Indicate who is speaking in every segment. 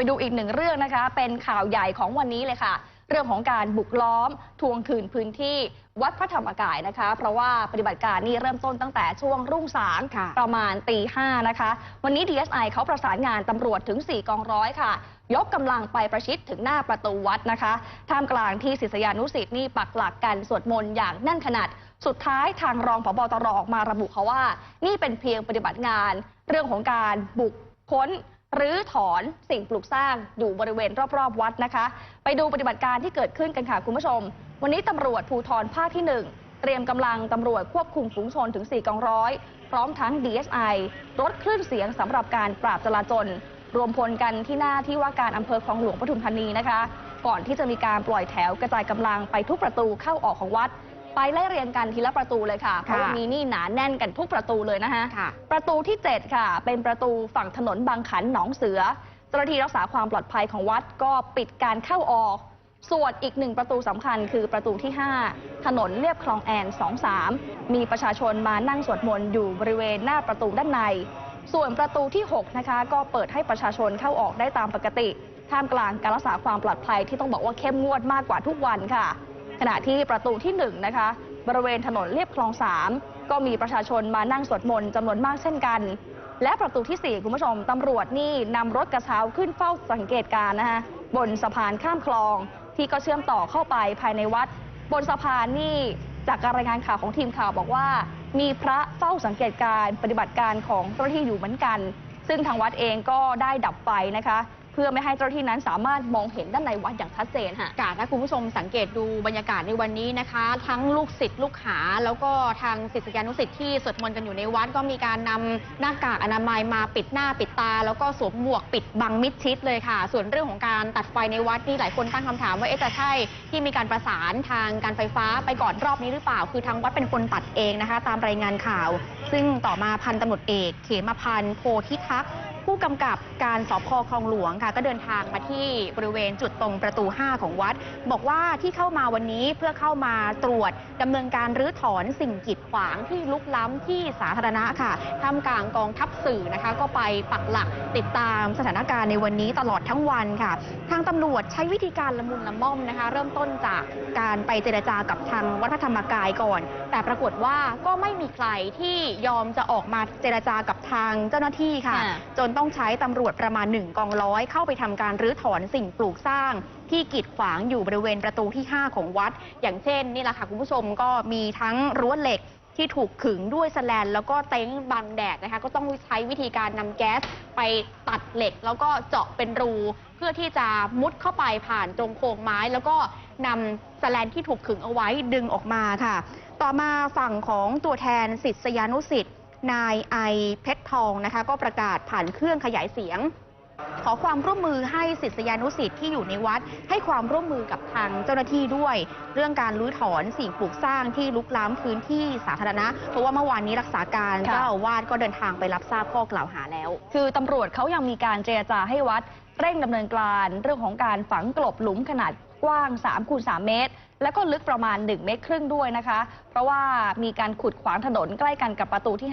Speaker 1: ไปดูอีกหนึ่งเรื่องนะคะ เป็นข่าวใหญ่ของวันนี้เลยค่ะ เรื่องของการบุกล้อมทวงคืนพื้นที่วัดพระธรรมกายนะคะ เพราะว่าปฏิบัติการนี้เริ่มต้นตั้งแต่ช่วงรุ่งสาง
Speaker 2: ค่ะ
Speaker 1: ประมาณตีห้านะคะ วันนี้ DSI เขาประสานงานตำรวจถึง 4 กองร้อยค่ะ ยกกำลังไปประชิดถึงหน้าประตูวัดนะคะ ท่ามกลางที่ศิษยานุศิษย์นี่ปักหลักกันสวดมนต์อย่างแน่นขนาดสุดท้ายทางรองผบตรออกมาระบุเขาว่า นี่เป็นเพียงปฏิบัติงาน เรื่องของการบุกค้น หรือถอนสิ่งปลูกสร้างอยู่บริเวณรอบๆ วัดนะคะ ไปดูปฏิบัติการที่เกิดขึ้นกันค่ะคุณผู้ชม วันนี้ตำรวจภูธรภาคที่ 1 เตรียมกำลังตำรวจควบคุมฝูงชนถึง 4กองร้อย พร้อมทั้ง DSI รถคลื่นเสียงสำหรับการปราบจลาจลรวมพลกันที่หน้าที่ว่าการอำเภอคลองหลวงปทุมธานีนะคะ ก่อนที่จะมีการปล่อยแถวกระจายกำลังไปทุกประตูเข้าออกของวัด ไปไล่เรียงกันทีละประตูเลยค่ะ เพราะวันนี้นี่หนาแน่นกันทุกประตูเลยนะคะ
Speaker 2: ค่ะ
Speaker 1: ประตูที่ 7 ค่ะ เป็นประตูฝั่งถนนบางขันหนองเสือเจ้าหน้าที่รักษาความปลอดภัยของวัดก็ปิดการเข้าออก ส่วนอีกหนึ่งประตูสำคัญคือประตูที่ 5 ถนนเลียบคลองแอน 23 มีประชาชนมานั่งสวดมนต์อยู่บริเวณหน้าประตูด้านใน ส่วนประตูที่ 6 นะคะ ก็เปิดให้ประชาชนเข้าออกได้ตามปกติ ท่ามกลางการรักษาความปลอดภัยที่ต้องบอกว่าเข้มงวดมากกว่าทุกวันค่ะ ขณะที่ประตูที่1นะคะบริเวณถนนเลียบคลอง 3 ก็มีประชาชนมานั่งสวดมนต์จำนวนมากเช่นกัน และประตูที่ 4 คุณผู้ชมตำรวจนี่นำรถกระเช้าขึ้นเฝ้าสังเกตการณ์นะคะบนสะพานข้ามคลอง ที่ก็เชื่อมต่อเข้าไปภายในวัด บนสะพานนี่จากการรายงานข่าวของทีมข่าวบอกว่า มีพระเฝ้าสังเกตการณ์ปฏิบัติการของเจ้าหน้าที่อยู่เหมือนกัน ซึ่งทางวัดเองก็ได้ดับไฟนะคะ พื่อไม่ให้เจ้าหน้าที่นั้นสามารถมองเห็นด้านในวัดอย่างชัดเจนค่ะ
Speaker 2: กาถ้าคุณผู้ชมสังเกตดูบรรยากาศในวันนี้นะคะ ทั้งลูกศิษย์ลูกหา แล้วก็ทางศิษยานุศิษย์ที่สวดมนต์กันอยู่ในวัดก็มีการนำหน้ากากอนามัยมาปิดหน้าปิดตา แล้วก็สวมหมวกปิดบังมิดชิดเลยค่ะ ส่วนเรื่องของการตัดไฟในวัดนี่หลายคนตั้งคำถามว่าเอ๊ะจะใช่ที่มีการประสานทางการไฟฟ้าไปก่อนรอบนี้หรือเปล่า คือทางวัดเป็นคนตัดเองนะคะ ตามรายงานข่าว ซึ่งต่อมาพันตำรวจเอก เขมพันธ์โพธิทักษ์ ผู้กำกับการสพคลองหลวงค่ะ ก็เดินทางมาที่บริเวณจุดตรงประตู 5 ของวัด บอกว่าที่เข้ามาวันนี้เพื่อเข้ามาตรวจดำเนินการรื้อถอนสิ่งกีดขวางที่ลุกล้ำที่สาธารณะค่ะท่ามกลางกองทัพสื่อนะคะ ก็ไปปักหลักติดตามสถานการณ์ในวันนี้ตลอดทั้งวันค่ะ ทางตำรวจใช้วิธีการละมุนละม่อมนะคะ เริ่มต้นจากการไปเจรจากับทางวัดพระธรรมกายก่อน แต่ปรากฏว่าก็ไม่มีใครที่ยอมจะออกมาเจรจากับทางเจ้าหน้าที่ค่ะ
Speaker 1: ค่ะ
Speaker 2: จนต้องใช้ตำรวจประมาณหนึ่งกองร้อยเข้าไปทำการรื้อถอนสิ่งปลูกสร้าง ที่กีดขวางอยู่บริเวณประตูที่ 5 ของวัด อย่างเช่นนี่แหละค่ะคุณผู้ชมก็มีทั้งรั้วเหล็กที่ถูกขึงด้วยสแลน แล้วก็เต็นท์บังแดดนะคะ ก็ต้องใช้วิธีการนำแก๊สไปตัดเหล็ก แล้วก็เจาะเป็นรู เพื่อที่จะมุดเข้าไปผ่านตรงโครงไม้ แล้วก็นำสแลนที่ถูกขึงเอาไว้ดึงออกมาค่ะ ต่อมาฝั่งของตัวแทนศิษยานุศิษย์ นายไอเพชรทองนะคะ ก็ประกาศผ่านเครื่องขยายเสียง ขอความร่วมมือให้ศิษยานุศิษย์ที่อยู่ในวัด ให้ความร่วมมือกับทางเจ้าหน้าที่ด้วย เรื่องการรื้อถอนสิ่งปลูกสร้างที่ลุกล้ำพื้นที่สาธารณะ เพราะว่าเมื่อวานนี้รักษาการ
Speaker 1: ค่ะ
Speaker 2: เจ้าอาวาสก็เดินทางไปรับทราบข้อกล่าวหาแล้ว
Speaker 1: คือตำรวจเขายังมีการเจรจาให้วัดเร่งดำเนินการเรื่องของการฝังกลบหลุมขนาด กว้าง3คูณ3เมตร แล้วก็ลึกประมาณ 1 เมตรครึ่งด้วยนะคะ เพราะว่ามีการขุดขวางถนนใกล้กันกับประตูที่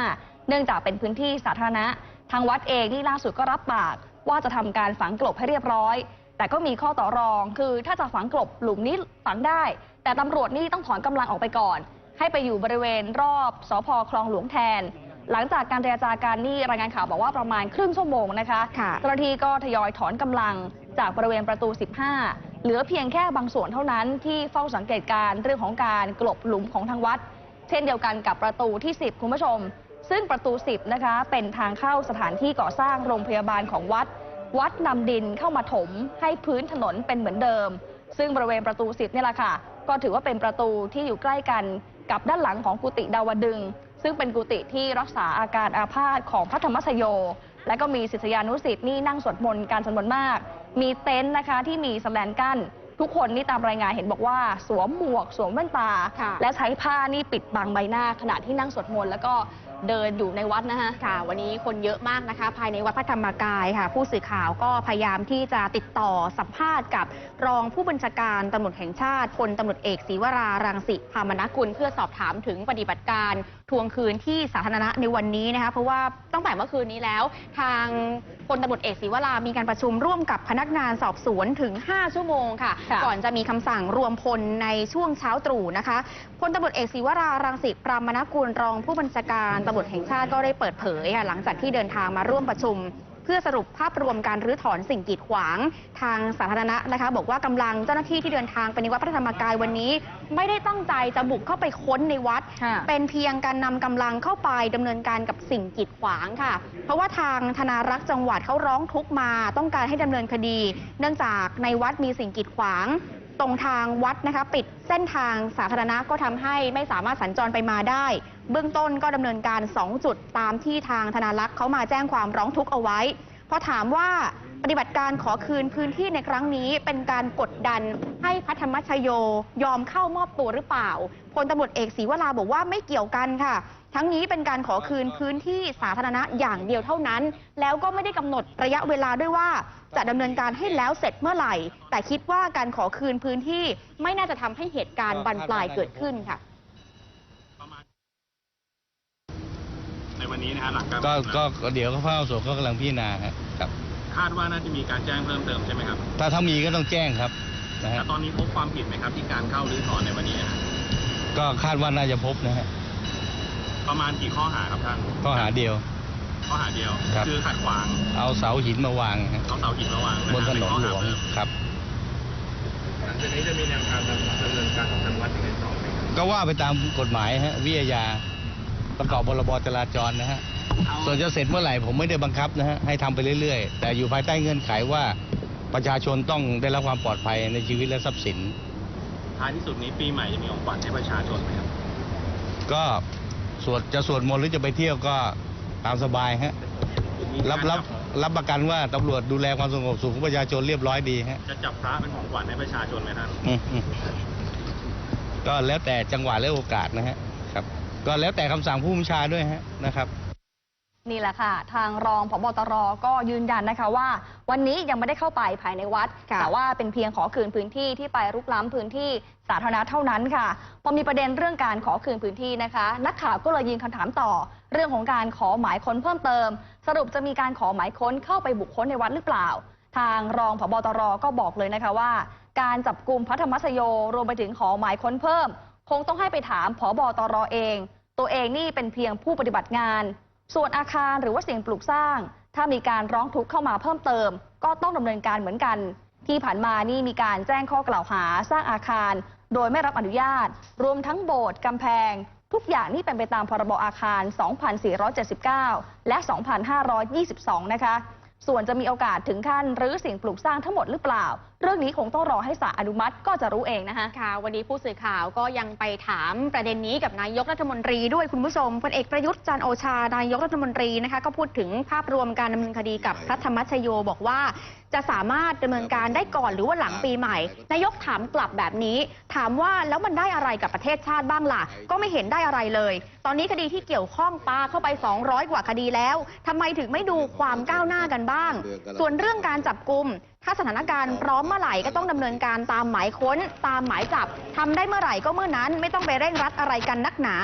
Speaker 1: 55 เนื่องจากเป็นพื้นที่สาธารณะ ทางวัดเองนี่ล่าสุดก็รับปาก ว่าจะทำการฝังกลบให้เรียบร้อย แต่ก็มีข้อต่อรอง คือถ้าจะฝังกลบหลุมนี้ฝังได้ แต่ตำรวจนี่ต้องถอนกำลังออกไปก่อน ให้ไปอยู่บริเวณรอบสพคลองหลวงแทนหลังจากการเจรจากันนี่รายงานข่าวบอกว่าประมาณครึ่งชั่วโมงนะคะ
Speaker 2: ค่ะ
Speaker 1: เจ้าหน้าที่ก็ทยอยถอนกำลังจากบริเวณประตู 15 เหลือเพียงแค่บางส่วนเท่านั้นที่เฝ้าสังเกตการณ์เรื่องของการกลบหลุมของทางวัด เช่นเดียวกันกับประตูที่ 10 คุณผู้ชม ซึ่งประตู 10 นะคะ เป็นทางเข้าสถานที่ก่อสร้างโรงพยาบาลของวัด วัดนำดินเข้ามาถมให้พื้นถนนเป็นเหมือนเดิม ซึ่งบริเวณประตู 10นี่แหละค่ะ ก็ถือว่าเป็นประตูที่อยู่ใกล้กันกับด้านหลังของกุฏิดาวดึง ซึ่งเป็นกุฏิที่รักษาอาการอาภาษของพระธรรมชโย และก็มีศิษยานุศิษย์นี่นั่งสวดมนต์การจำนวนมาก มีเต็นท์นะคะที่มีสแลนกั้นทุกคนนี่ตามรายงานเห็นบอกว่า สวมหมวก สวมแว่นตา
Speaker 2: ค่ะ
Speaker 1: และใช้ผ้านี่ปิดบังใบหน้าขณะที่นั่งสวดมนต์แล้วก็ เดินอยู่ในวัดนะฮะ
Speaker 2: ค่ะ วันนี้คนเยอะมากนะคะ ภายในวัดพระธรรมกายค่ะ ผู้สื่อข่าวก็พยายามที่จะติดต่อสัมภาษณ์กับรองผู้บัญชาการตำรวจแห่งชาติพลตำรวจเอกศรีวรารังสิพามนกุล เพื่อสอบถามถึงปฏิบัติการทวงคืนที่สาธารณะในวันนี้นะคะ เพราะว่าตั้งแต่เมื่อคืนนี้แล้ว ทางพลตำรวจเอกศรีวรามีการประชุมร่วมกับพนักงานสอบสวนถึง 5 ชั่วโมงค่ะ
Speaker 1: ค่ะ
Speaker 2: ก่อนจะมีคำสั่งรวมพลในช่วงเช้าตรู่นะคะพลตำรวจเอกศรีวรารังสิพรามนกุลรองผู้บัญชาการตำรวจแห่งชาติก็ได้เปิดเผยค่ะหลังจากที่เดินทางมาร่วมประชุม เพื่อสรุปภาพรวมการรื้อถอนสิ่งกีดขวาง ทางสาธารณะนะคะ บอกว่ากำลังเจ้าหน้าที่ที่เดินทางไปในวัดพระธรรมกายวันนี้ ไม่ได้ตั้งใจจะบุกเข้าไปค้นในวัด
Speaker 1: ค่ะ
Speaker 2: เป็นเพียงการนำกำลังเข้าไปดำเนินการกับสิ่งกีดขวางค่ะ เพราะว่าทางธนารักษ์จังหวัดเขาร้องทุกข์มา ต้องการให้ดำเนินคดี เนื่องจากในวัดมีสิ่งกีดขวาง ตรงทางวัดนะคะ ปิดเส้นทางสาธารณะก็ทำให้ไม่สามารถสัญจรไปมาได้ เบื้องต้นก็ดำเนินการ 2 จุดตามที่ทางธนารักษ์เขามาแจ้งความร้องทุกข์เอาไว้พอถามว่าปฏิบัติการขอคืนพื้นที่ในครั้งนี้เป็นการกดดันให้พัทรมชโยยอมเข้ามอบตัวหรือเปล่าพลตำรวจเอกศรีวราบอกว่าไม่เกี่ยวกันค่ะ ทั้งนี้เป็นการขอคืนพื้นที่สาธารณะอย่างเดียวเท่านั้น แล้วก็ไม่ได้กำหนดระยะเวลาด้วยว่า จะดำเนินการให้แล้วเสร็จเมื่อไหร่ แต่คิดว่าการขอคืนพื้นที่ไม่น่าจะทำให้เหตุการณ์บานปลายเกิดขึ้นค่ะ
Speaker 3: ประมาณในวันนี้นะฮะหลังการ
Speaker 4: ก็
Speaker 3: ประชุม
Speaker 4: ก็
Speaker 3: แล้ว
Speaker 4: ก็เดี๋ยวก็เข้าส่วนก็กำลังพิจารณาครับ
Speaker 3: คาดว่าน่าจะมีการแจ้งเพิ่มเติมใช่ไหมครับ
Speaker 4: ถ้าถ้ามีก็ต้องแจ้งครับนะ
Speaker 3: แล้
Speaker 4: ฮะ
Speaker 3: วตอนนี้พบความผิดไหมครับที่การเข้ารื้อถอนในวันนี้นะฮะ
Speaker 4: ก็คาดว่าน่าจะพบนะฮะ
Speaker 3: ประมาณกี่ข้อหาครับท่าน
Speaker 4: ข้อหาเดียว
Speaker 3: ข้อหาเดียว
Speaker 4: ครับ
Speaker 3: อขัดขวาง
Speaker 4: เอาเสาหินมาวางฮะ
Speaker 3: เอาเสาหินมาวางะ
Speaker 4: บนถ
Speaker 3: ฮะ
Speaker 4: น
Speaker 3: เป็น
Speaker 4: น
Speaker 3: ข้อ
Speaker 4: หล
Speaker 3: หาว
Speaker 4: ง
Speaker 3: เพิ่ม
Speaker 4: ครับ
Speaker 3: หลังจากนี้จะมีแนวทางดำเนินการของทางวัดยังไงต่อไหมครับ
Speaker 4: ก็ว่าไปตามกฎหมายฮะวิทยาประกอบบรบจราจรนะฮะ ส่วนจะเสร็จเมื่อไหร่ผมไม่ได้บังคับนะฮะให้ทำไปเรื่อยๆ แต่อยู่ภายใต้เงื่อนไขว่าประชาชนต้องได้รับความปลอดภัยในชีวิตและทรัพย์สิน
Speaker 3: ท้ายที่สุดนี้ปีใหม่จะมีของขวัญให้ประชาชนไหมครับ
Speaker 4: ก็ สวดจะสวดมนต์หรือจะไปเที่ยวก็ตามสบายฮะ
Speaker 3: มี
Speaker 4: รับ
Speaker 3: การ
Speaker 4: รับ
Speaker 3: จั
Speaker 4: รับประกันว่าตำรวจดูแลความสงบสุขของประชาชนเรียบร้อยดีฮะ
Speaker 3: จะจับพระเป็นของขวัญให้ประชาชนไหมท่าน
Speaker 4: อืมอืมก็แล้วแต่จังหวะและโอกาสนะฮะครับ ก็แล้วแต่คำสั่งผู้บัญชาด้วยฮะนะครับ
Speaker 1: นี่แหละค่ะ ทางรองผบตรก็ยืนยันนะคะว่า วันนี้ยังไม่ได้เข้าไปภายในวัด
Speaker 2: ค่ะ
Speaker 1: แต่ว่าเป็นเพียงขอคืนพื้นที่ที่ไปรุกล้ำพื้นที่สาธารณะเท่านั้นค่ะ พอมีประเด็นเรื่องการขอคืนพื้นที่นะคะ นักข่าวก็เลยยิงคำถามต่อ เรื่องของการขอหมายค้นเพิ่มเติม สรุปจะมีการขอหมายค้นเข้าไปบุคคลในวัดหรือเปล่า ทางรองผบตรก็บอกเลยนะคะว่า การจับกลุ่มพระธรรมชโยรวมไปถึงขอหมายค้นเพิ่ม คงต้องให้ไปถามผบตรเอง ตัวเองนี่เป็นเพียงผู้ปฏิบัติงาน ส่วนอาคารหรือว่าสิ่งปลูกสร้าง ถ้ามีการร้องทุกข์เข้ามาเพิ่มเติม ก็ต้องดำเนินการเหมือนกัน ที่ผ่านมานี่มีการแจ้งข้อกล่าวหาสร้างอาคาร โดยไม่รับอนุญาต รวมทั้งโบสถ์กำแพง ทุกอย่างนี่เป็นไปตามพรบอาคาร 2479 และ 2522 นะคะ ส่วนจะมีโอกาสถึงขั้นรื้อสิ่งปลูกสร้างทั้งหมดหรือเปล่า เรื่องนี้คงต้องรอให้ศาลอนุมัติก็จะรู้เองนะคะ
Speaker 2: ค่ะวันนี้ผู้สื่อข่าวก็ยังไปถามประเด็นนี้กับนายกรัฐมนตรีด้วยคุณผู้ชมพลเอกประยุทธ์จันทร์โอชานายกรัฐมนตรีนะคะก็พูดถึงภาพรวมการดำเนินคดีกับพระธรรมชโยบอกว่า จะสามารถดำเนินการได้ก่อนหรือว่าหลังปีใหม่ นายกถามกลับแบบนี้ ถามว่าแล้วมันได้อะไรกับประเทศชาติบ้างล่ะ ก็ไม่เห็นได้อะไรเลย ตอนนี้คดีที่เกี่ยวข้องปาเข้าไป 200 กว่าคดีแล้วทำไมถึงไม่ดูความก้าวหน้ากันบ้าง ส่วนเรื่องการจับกลุ่ม ถ้าสถานการณ์พร้อมเมื่อไหร่ก็ต้องดำเนินการตามหมายค้นตามหมายจับทำได้เมื่อไหร่ก็เมื่อนั้นไม่ต้องไปเร่งรัดอะไรกันนักหนา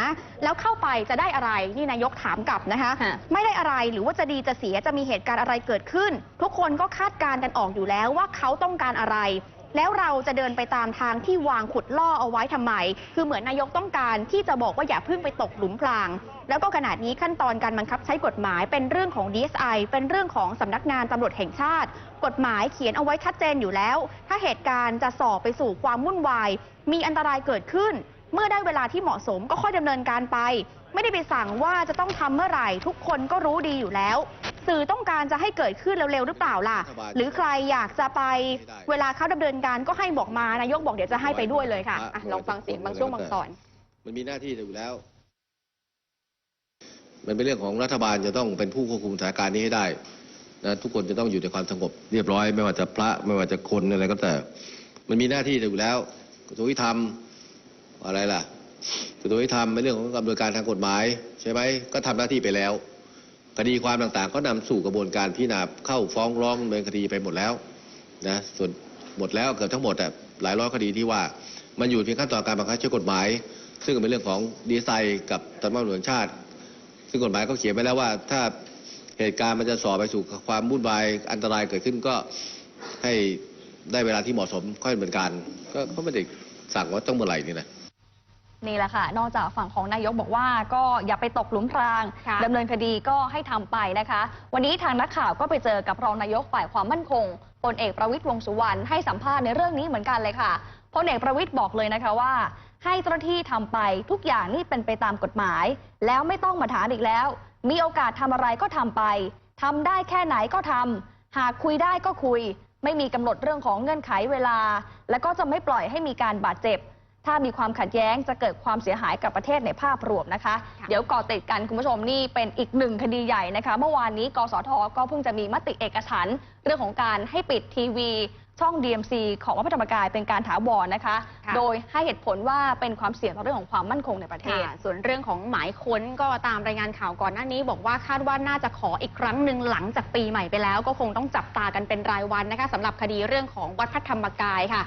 Speaker 2: แล้วเข้าไปจะได้อะไรนี่นายกถามกลับนะคะ
Speaker 1: ค่ะ
Speaker 2: ไม่ได้อะไรหรือว่าจะดีจะเสียจะมีเหตุการณ์อะไรเกิดขึ้น ทุกคนก็คาดการณ์กันออกอยู่แล้วว่าเขาต้องการอะไร แล้วเราจะเดินไปตามทางที่วางขุดล่อเอาไว้ทำไม คือเหมือนนายกต้องการที่จะบอกว่าอย่าเพิ่งไปตกหลุมพราง แล้วก็ขณะนี้ขั้นตอนการบังคับใช้กฎหมายเป็นเรื่องของ DSI เป็นเรื่องของสำนักงานตำรวจแห่งชาติ กฎหมายเขียนเอาไว้ชัดเจนอยู่แล้ว ถ้าเหตุการณ์จะส่อไปสู่ความวุ่นวาย มีอันตรายเกิดขึ้น เมื่อได้เวลาที่เหมาะสมก็ค่อยดำเนินการไป ไม่ได้ไปสั่งว่าจะต้องทำเมื่อไหร่ ทุกคนก็รู้ดีอยู่แล้ว สื่อต้องการจะให้เกิดขึ้นเร็วๆหรือเปล่าล่ะ หรือใครอยากจะไปเวลาเขาดำเนินการก็ให้บอกมานายกบอกเดี๋ยวจะให้ไปด้วยเลยค่ะอะลองฟังเสียงบางช่วงบางตอน
Speaker 5: มันมีหน้าที่อยู่แล้ว มันเป็นเรื่องของรัฐบาลจะต้องเป็นผู้ควบคุมสถานการณ์นี้ให้ได้นะทุกคนจะต้องอยู่ในความสงบเรียบร้อย ไม่ว่าจะพระไม่ว่าจะคนอะไรก็แต่ มันมีหน้าที่อยู่แล้วกระทรวงยุติธรรมอะไรล่ะกระทรวงยุติธรรมในเรื่องของกำนวยการทางกฎหมาย ใช่ไหมก็ทำหน้าที่ไปแล้ว คดีความต่างๆ ก็นำสู่กระบวนการพิจารณาเข้าฟ้องร้องดำเนินคดีไปหมดแล้วนะส่วนหมดแล้วเกือบทั้งหมดอะหลายร้อยคดีที่ว่ามันอยู่เพียงขั้นตอนการบังคับใช้กฎหมาย ซึ่งเป็นเรื่องของดีไซน์กับสำนักงานตำรวจแห่งชาติ ซึ่งกฎหมายก็เขียนไว้แล้วว่า ถ้าเหตุการณ์มันจะสอบไปสู่ความวุ่นวายอันตรายเกิดขึ้นก็ให้ได้เวลาที่เหมาะสมค่อยดำเนินการก็ก็ไม่ได้สั่งว่าต้องเมื่อไหร่นี่นะ
Speaker 1: นี่แหละค่ะ นอกจากฝั่งของนายกบอกว่าก็อย่าไปตกหลุมพราง
Speaker 2: ค่ะ
Speaker 1: ดำเนินคดีก็ให้ทำไปนะคะ วันนี้ทางนักข่าวก็ไปเจอกับรองนายกฝ่ายความมั่นคงพลเอกประวิตยวงษ์สุวรรณให้สัมภาษณ์ในเรื่องนี้เหมือนกันเลยค่ะพลเอกประวิตยบอกเลยนะคะว่า ให้เจ้าหน้าที่ทำไปทุกอย่างนี่เป็นไปตามกฎหมาย แล้วไม่ต้องมาถามอีกแล้ว มีโอกาสทำอะไรก็ทำไปทำได้แค่ไหนก็ทำหากคุยได้ก็คุย ไม่มีกำหนดเรื่องของเงื่อนไขเวลา และก็จะไม่ปล่อยให้มีการบาดเจ็บ ถ้ามีความขัดแย้งจะเกิดความเสียหายกับประเทศในภาพรวมนะคะ
Speaker 2: ค่ะ
Speaker 1: เดี๋ยวก่อติดกันคุณผู้ชมนี่เป็นอีกหนึ่งคดีใหญ่นะคะ เมื่อวานนี้กสทก็เพิ่งจะมีมติเอกฉันท์เรื่องของการให้ปิดทีวีช่อง DMC ของวัดพระธรรมกายเป็นการถาวรนะคะ
Speaker 2: ค่ะ
Speaker 1: โดยให้เหตุผลว่าเป็นความเสี่ยงต่อเรื่องของความมั่นคงในประเทศ
Speaker 2: ค่ะส่วนเรื่องของหมายค้นก็ตามรายงานข่าวก่อนหน้านี้ บอกว่าคาดว่าน่าจะขออีกครั้งหนึ่งหลังจากปีใหม่ไปแล้ว ก็คงต้องจับตากันเป็นรายวันนะคะสำหรับคดีเรื่องของวัดพระธรรมกายค่ะ